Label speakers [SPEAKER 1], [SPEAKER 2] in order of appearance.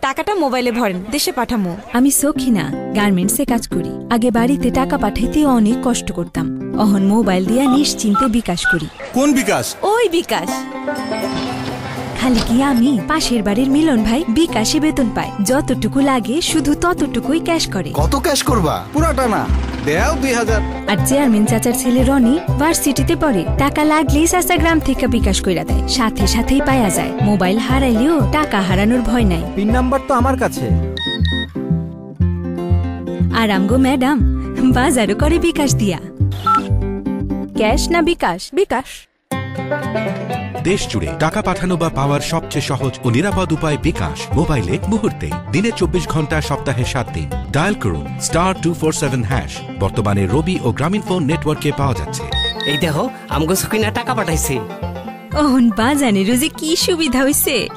[SPEAKER 1] টাকাটা মোবাইলে ভরেন দেশে পাঠামো।
[SPEAKER 2] আমি সখিনা গার্মেন্টসে কাজ করি। আগে বাড়িতে টাকা পাঠাইতে অনেক কষ্ট করতাম। অহন মোবাইল দিয়া নিশ্চিন্তে বিকাশ করি।
[SPEAKER 3] কোন বিকাশ?
[SPEAKER 1] ওই বিকাশ।
[SPEAKER 2] খালি কি আমি পাশের বাড়ির মিলন ভাই বিকাশে বেতন পায় যতটুকু লাগে শুধু ততটুকুই ক্যাশ করে।
[SPEAKER 4] কত ক্যাশ করবা?
[SPEAKER 3] পুরাটা না। দেও দুই হাজার।
[SPEAKER 2] আর চেয়ারম্যান চাচার ছেলে রনি ভার্সিটিতে পড়ে। টাকা লাগলেই চাচা গ্রাম থেকে বিকাশ কইরা দেয়। সাথে সাথেই পাওয়া যায়। মোবাইল হারাইলেও টাকা হারানোর ভয় নাই।
[SPEAKER 5] পিন নাম্বার তো আমার কাছে।
[SPEAKER 2] আর আমগো ম্যাডাম বাজারও করে বিকাশ দিয়া। ক্যাশ না বিকাশ? বিকাশ।
[SPEAKER 6] দেশ জুড়ে টাকা পাঠানো বা পাওয়ার সবচেয়ে সহজ ও নিরাপদ উপায় বিকাশ মোবাইলে মুহূর্তে দিনে চব্বিশ ঘণ্টা সপ্তাহে সাত দিন। ডায়াল করুন star two four seven hash. বর্তমানে রবি ও গ্রামীণ ফোন নেটওয়ার্কে পাওয়া যাচ্ছে।
[SPEAKER 7] এই দেখো আমগো সুকিনা টাকা পাঠাইছে।
[SPEAKER 2] ওহন বাজানেরও রোজে কি সুবিধা হইছে?